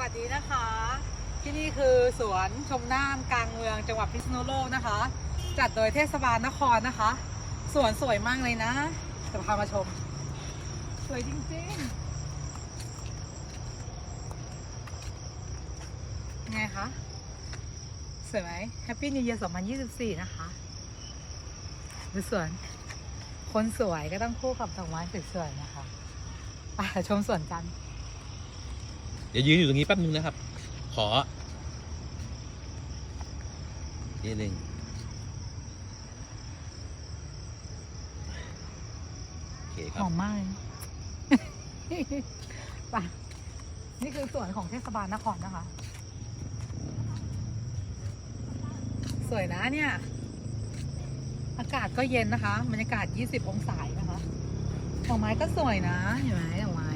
วัสดีนะคะ ที่นี่คือสวนชมน่านกลางเมืองจังหวัดพิษณุโลกนะคะ จัดโดยเทศบาลนครนะคะ สวนสวยมากเลยนะจะพามาชม สวยจริงๆ ไงคะ สวยไหม Happy New Year 2024 นะคะดูสวน คนสวยก็ต้องคู่กับดอกไม้สวยๆนะคะ ไปชมสวนกัน ดี๋ยวยืนอยู่ตรงนี้แป๊บนึงนะครับ ขอนิดนึงโอเคคหรับอมมากเลยไปนี่คือสวนของเทศบาลนครนะคะ สวยนะเนี่ย อากาศก็เย็นนะคะบรรยากาศ 20 องศานะคะดอกไม้ก็สวยนะเห็นไหมดอกไม้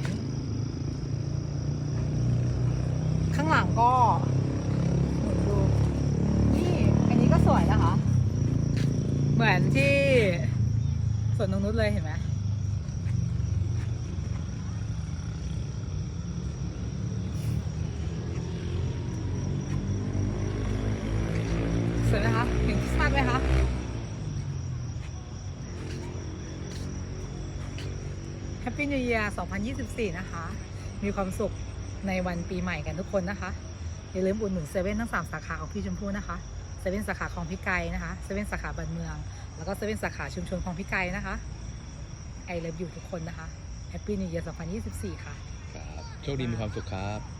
ข้างหลัง ก็หมุนดูนี่อันนี้ก็สวยนะคะ เหมือนที่สวนนงนุชเลยเห็นไหมสวยไหมคะเห็นคริสต์มาสไหมคะ Happy New Year 2024 นะคะ มีความสุข ในวันปีใหม่กันทุกคนนะคะ อย่าลืมอุดหนุนเซเว่นทั้ง 3 สาขาของพี่ชมพู่นะคะเซเว่นสาขาของพี่ไก่นะคะเซเว่นสาขาบันเมือง แล้วก็เซเว่นสาขาชุมชนของพี่ไก่นะคะไอเลิฟอยู่ทุกคนนะคะแฮปปี้นิวเยียร์2024 ค่ะ ครับ โชคดีมีความสุขครับ